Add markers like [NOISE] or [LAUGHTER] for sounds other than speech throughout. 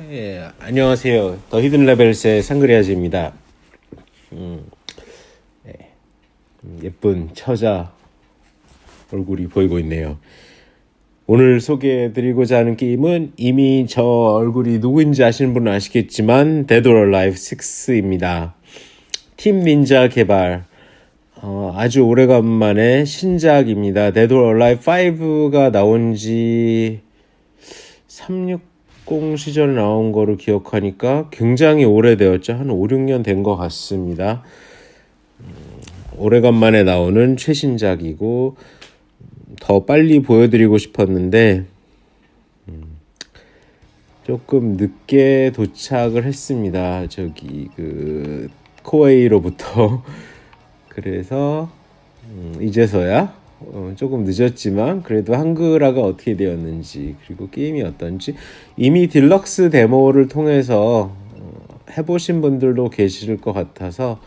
예, 안녕하세요. 더 히든 레벨스의 상그리아즈입니다. 음, 예, 음, 예쁜 처자 얼굴이 보이고 있네요. 오늘 소개해드리고자 하는 게임은 이미 저 얼굴이 누구인지 아시는 분은 아시겠지만 데드 or Alive 6입니다. 팀 닌자 개발 어, 아주 오래간만에 신작입니다. 데드 or Alive 5가 나온 지 360 시절에 나온 거로 기억하니까 굉장히 오래되었죠. 한 5, 6년 된 것 같습니다. 음, 오래간만에 나오는 최신작이고 더 빨리 보여드리고 싶었는데 음, 조금 늦게 도착을 했습니다. 저기 그 코웨이로부터 [LAUGHS] 그래서 음, 이제서야 어, 조금 늦었지만 그래도 한글화가 어떻게 되었는지 그리고 게임이 어떤지 이미 딜럭스 데모를 통해서 어, 해보신 분들도 계실 것 같아서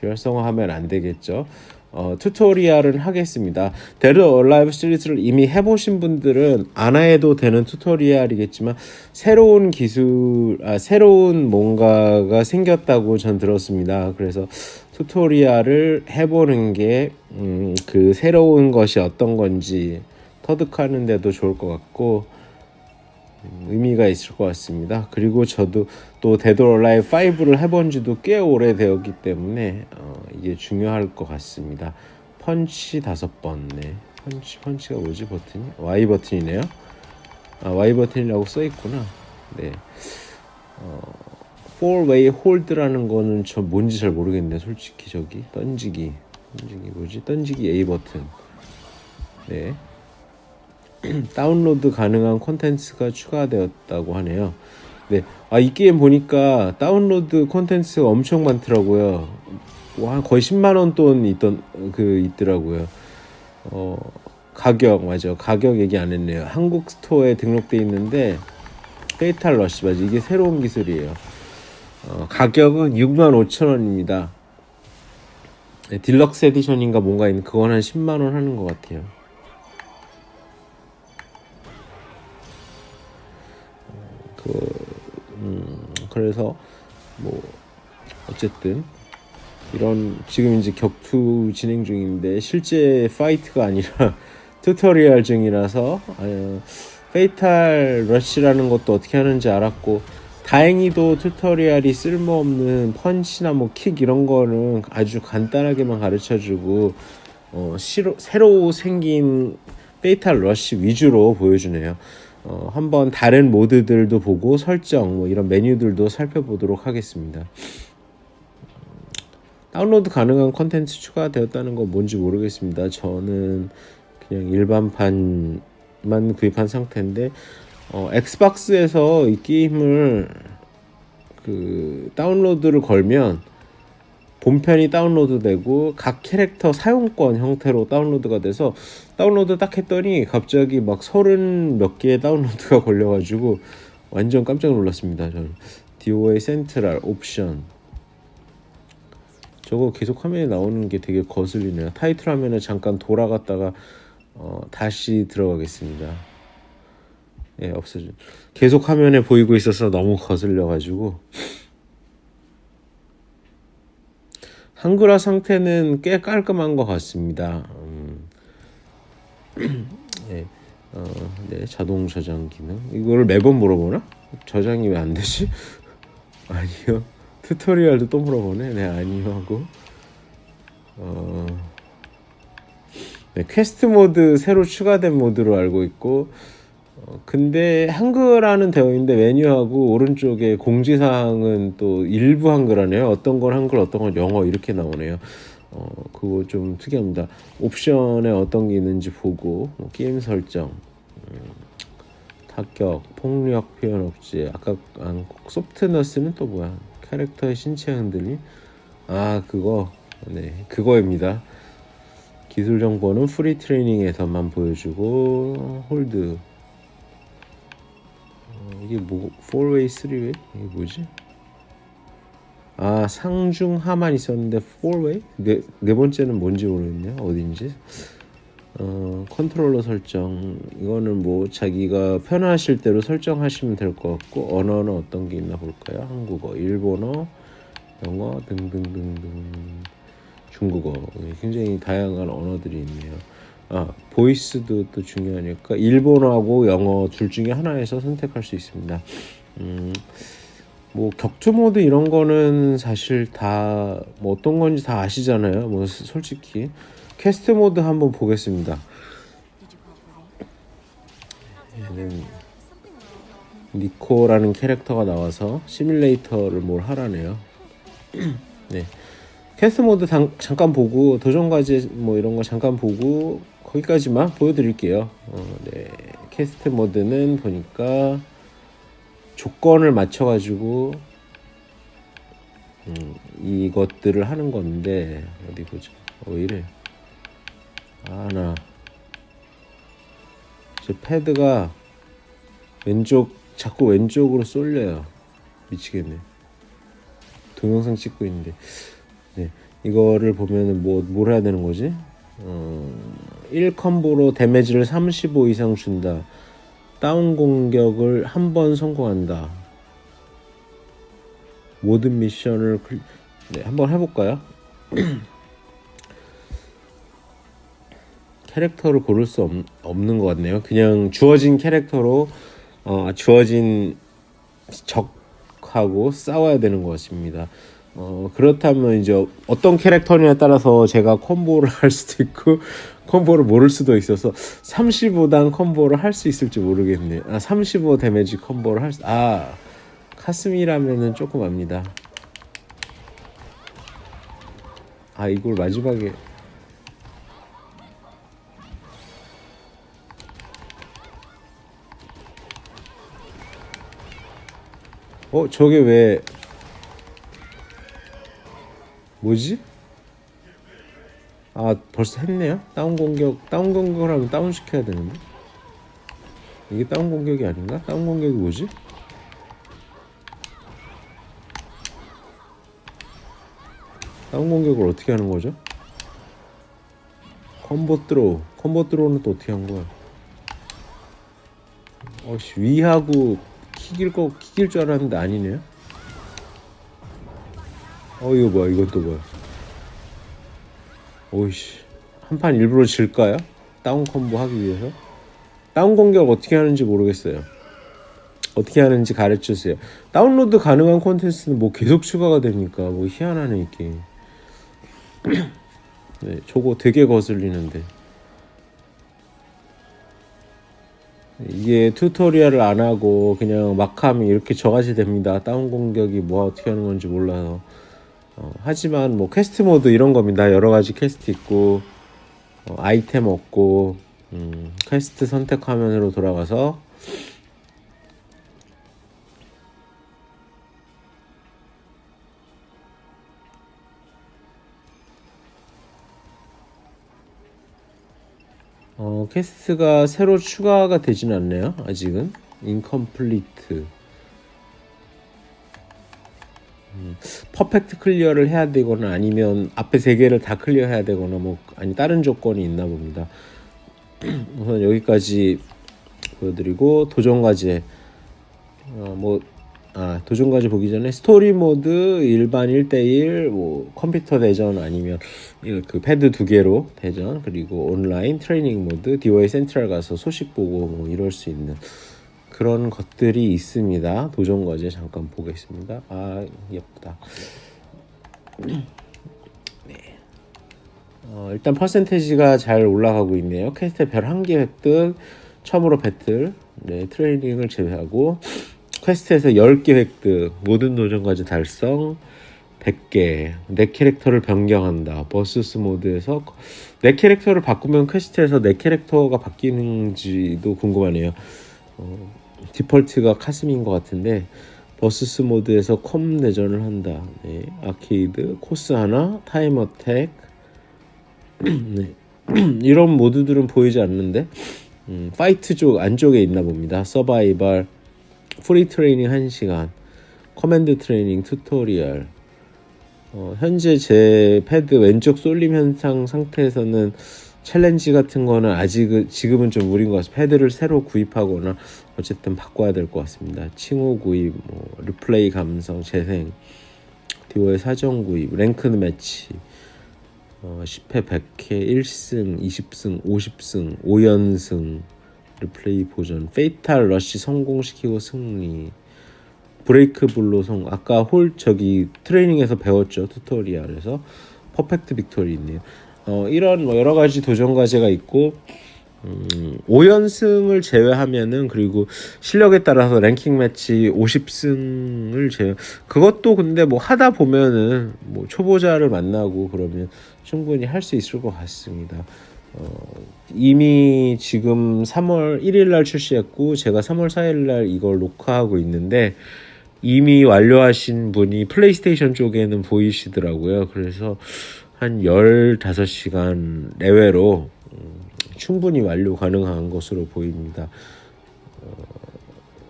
별성화하면 안 되겠죠. 어, 튜토리얼은 하겠습니다. 데드 얼라이브 시리즈를 이미 해보신 분들은 안 해도 되는 튜토리얼이겠지만 새로운 기술, 아, 새로운 뭔가가 생겼다고 전 들었습니다. 그래서 튜토리얼을 해보는 게, 음, 그 새로운 것이 어떤 건지 터득하는데도 좋을 것 같고, 음, 의미가 있을 것 같습니다. 그리고 저도 또 데드 얼라이브 5를 해본 지도 꽤 오래되었기 때문에 어, 이게 중요할 것 같습니다. 펀치 다섯 번, 네. 펀치, 펀치가 뭐지 버튼이? Y 버튼이네요. 아, Y 버튼이라고 써 있구나. 네. 어, four way hold라는 거는 저 뭔지 잘 모르겠네. 솔직히 저기 던지기, 던지기 뭐지? 던지기 A 버튼. 네. [CLEARS THROAT] 다운로드 가능한 콘텐츠가 추가되었다고 하네요. 네, 아, 이 게임 보니까 다운로드 콘텐츠가 엄청 많더라고요. 와, 거의 10만 원 돈 있던 그 있더라고요. 어, 가격 맞아. 가격 얘기 안 했네요. 한국 스토어에 등록돼 있는데 페이탈 러시 맞아. 이게 새로운 기술이에요. 어, 가격은 6만 5천 원입니다. 네, 딜럭스 에디션인가 뭔가 있는 그건 한 10만 원 하는 것 같아요. 그, 음, 그래서 뭐 어쨌든 이런 지금 이제 격투 진행 중인데 실제 파이트가 아니라 [LAUGHS] 튜토리얼 중이라서 어, 페이탈 러시라는 것도 어떻게 하는지 알았고 다행히도 튜토리얼이 쓸모없는 펀치나 뭐 킥 이런 거는 아주 간단하게만 가르쳐주고 어, 시로, 새로 생긴 페이탈 러시 위주로 보여주네요. 어, 한번 다른 모드들도 보고 설정 뭐 이런 메뉴들도 살펴보도록 하겠습니다. 다운로드 가능한 컨텐츠 추가되었다는 건 뭔지 모르겠습니다. 저는 그냥 일반판만 구입한 상태인데 어, 엑스박스에서 이 게임을 그 다운로드를 걸면 본편이 다운로드되고 각 캐릭터 사용권 형태로 다운로드가 돼서 다운로드 딱 했더니 갑자기 막 서른 몇 개의 다운로드가 걸려가지고 완전 깜짝 놀랐습니다. 저는 DOA 센트럴 옵션 저거 계속 화면에 나오는 게 되게 거슬리네요. 타이틀 화면에 잠깐 돌아갔다가 어, 다시 들어가겠습니다. 예, 없어져. 계속 화면에 보이고 있어서 너무 거슬려가지고 한글화 상태는 꽤 깔끔한 것 같습니다. 음, [CLEARS THROAT] 예, 어, 네, 자동 저장 기능. 이거를 매번 물어보나? 저장이 왜 안 되지? [LAUGHS] 아니요. 튜토리얼도 또 물어보네. 네, 아니요 하고. 어, 네, 퀘스트 모드 새로 추가된 모드로 알고 있고, 어, 근데 한글화는 되어 있는데 메뉴하고 오른쪽에 공지사항은 또 일부 한글화네요. 어떤 건 한글, 어떤 건 영어 이렇게 나오네요. 어, 그거 좀 특이합니다. 옵션에 어떤 게 있는지 보고 뭐 게임 설정, 음, 타격, 폭력 표현 억제. 아까 안, 소프트너스는 또 뭐야? 캐릭터의 신체 흔들림? 아 그거 네 그거입니다. 기술 정보는 프리 트레이닝에서만 보여주고 홀드 어, 이게 뭐 4way, 3way? 이게 뭐지? 아 상중 하만 있었는데 4way? 네, 네 번째는 뭔지 모르겠네요 어딘지 어, 컨트롤러 설정 이거는 뭐 자기가 편하실 대로 설정하시면 될 것 같고 언어는 어떤 게 있나 볼까요? 한국어, 일본어, 영어 등등등등 중국어 굉장히 다양한 언어들이 있네요. 아 보이스도 또 중요하니까 일본어하고 영어 둘 중에 하나에서 선택할 수 있습니다. 음, 뭐 격투 모드 이런 거는 사실 다 뭐 어떤 건지 다 아시잖아요. 뭐 솔직히 퀘스트 모드 한번 보겠습니다. 얘는 니코라는 캐릭터가 나와서 시뮬레이터를 뭘 하라네요. [CLEARS THROAT] 네. 퀘스트 모드 당, 잠깐 보고 도전 과제 뭐 이런 거 잠깐 보고 거기까지만 보여드릴게요. 어, 네. 퀘스트 모드는 보니까 조건을 맞춰가지고 음, 이것들을 하는 건데 어디 보자. 어 이래. 아나 제 패드가 왼쪽 자꾸 왼쪽으로 쏠려요. 미치겠네. 동영상 찍고 있는데 네 이거를 보면은 뭐뭘 해야 되는 거지? 어, 1컴보로 데미지를 35 이상 준다. 다운 공격을 한 번 성공한다. 모든 미션을 클... 네, 한번 해볼까요? [CLEARS THROAT] 캐릭터를 고를 수 없, 없는 것 같네요. 그냥 주어진 캐릭터로 어, 주어진 적하고 싸워야 되는 것 같습니다. 어, 그렇다면 이제 어떤 캐릭터냐에 따라서 제가 콤보를 할 수도 있고 [LAUGHS] 콤보를 모를 수도 있어서 35단 콤보를 할 수 있을지 모르겠네. 아, 35 데미지 콤보를 할 수, 아, 카스미라면은 조금 압니다. 아, 이걸 마지막에 어, 저게 왜 뭐지? 아, 벌써 했네요. 다운 공격, 다운 공격을 하면 다운 시켜야 되는데. 이게 다운 공격이 아닌가? 다운 공격이 뭐지? 다운 공격을 어떻게 하는 거죠? 컴보 드로우. 컴보 드로우는 또 어떻게 한 거야? 어씨, 위하고 킥일 거 킥일 줄 알았는데 아니네요. 어 이거 뭐야? 또 뭐야? 오이씨 한 판 일부러 질까요? 다운 콤보 하기 위해서 다운 공격 어떻게 하는지 모르겠어요. 어떻게 하는지 가르쳐 주세요. 다운로드 가능한 콘텐츠는 뭐 계속 추가가 되니까 뭐 희한하네 이게. [CLEARS THROAT] 네, 저거 되게 거슬리는데. 이게 튜토리얼을 안 하고 그냥 막 하면 이렇게 저같이 됩니다. 다운 공격이 뭐 어떻게 하는 건지 몰라서. 어, 하지만 뭐 퀘스트 모드 이런 겁니다. 여러 가지 퀘스트 있고 어, 아이템 얻고 음, 퀘스트 선택 화면으로 돌아가서 어, 퀘스트가 새로 추가가 되진 않네요. 아직은 인컴플리트. 퍼펙트 클리어를 해야 되거나 아니면 앞에 세 개를 다 클리어해야 되거나 뭐 아니 다른 조건이 있나 봅니다. [CLEARS THROAT] 우선 여기까지 보여드리고 도전 과제 어, 뭐 아, 도전 과제 보기 전에 스토리 모드 일반 1대1 뭐 컴퓨터 대전 아니면 그 패드 두 개로 대전 그리고 온라인 트레이닝 모드 DOA 센트럴 가서 소식 보고 뭐 이럴 수 있는 그런 것들이 있습니다. 도전 과제 잠깐 보겠습니다. 아 예쁘다. [CLEARS THROAT] 네. 어, 일단 퍼센테이지가 잘 올라가고 있네요. 퀘스트 별 한 개 획득, 처음으로 배틀, 네, 트레이닝을 제외하고 퀘스트에서 10개 획득, 모든 도전 과제 달성, 100개, 내 캐릭터를 변경한다. 버스스 모드에서 내 캐릭터를 바꾸면 퀘스트에서 내 캐릭터가 바뀌는지도 궁금하네요. 어, 디폴트가 카스미인 것 같은데 버스스 모드에서 컴 내전을 한다. 네, 아케이드 코스 하나, 타임 어택 [CLEARS THROAT] 네. [CLEARS THROAT] 이런 모드들은 보이지 않는데 음, 파이트 쪽 안쪽에 있나 봅니다. 서바이벌, 프리 트레이닝 1시간, 커맨드 트레이닝 튜토리얼. 어, 현재 제 패드 왼쪽 쏠림 현상 상태에서는 챌린지 같은 거는 아직 지금은 좀 무리인 것 같습니다. 패드를 새로 구입하거나 어쨌든 바꿔야 될 것 같습니다. 칭호 구입, 뭐 리플레이 감성, 재생, 듀오의 사정 구입, 랭크드 매치, 어, 10회 100회 1승, 20승, 50승, 5연승, 리플레이 보전, 페이탈 러시 성공시키고 승리, 브레이크 블로송 아까 홀 저기 트레이닝에서 배웠죠 튜토리얼에서 퍼펙트 빅토리 있네요. 어 이런 뭐 여러 가지 도전 과제가 있고 음, 5연승을 제외하면은 그리고 실력에 따라서 랭킹 매치 50승을 제외 그것도 근데 뭐 하다 보면은 뭐 초보자를 만나고 그러면 충분히 할 수 있을 것 같습니다. 어, 이미 지금 3월 1일 날 출시했고 제가 3월 4일 날 이걸 녹화하고 있는데 이미 완료하신 분이 플레이스테이션 쪽에는 보이시더라고요. 그래서 한 15시간 내외로 음, 충분히 완료 가능한 것으로 보입니다. 어,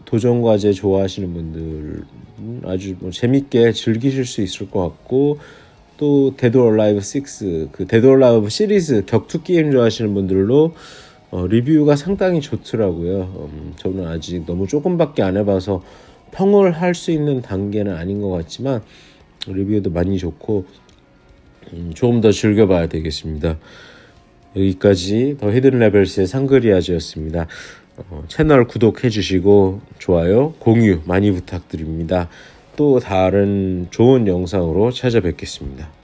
도전 과제 좋아하시는 분들은 아주 뭐 재밌게 즐기실 수 있을 것 같고 또 데드 얼라이브 6, 그 데드 얼라이브 시리즈 격투 게임 좋아하시는 분들로 어, 리뷰가 상당히 좋더라고요. 음, 저는 아직 너무 조금밖에 안 해봐서 평을 할 수 있는 단계는 아닌 것 같지만 리뷰도 많이 좋고 음, 조금 더 즐겨봐야 되겠습니다. 여기까지 더 히든 레벨스의 상그리아즈였습니다. 어, 채널 구독해 주시고 좋아요, 공유 많이 부탁드립니다. 또 다른 좋은 영상으로 찾아뵙겠습니다.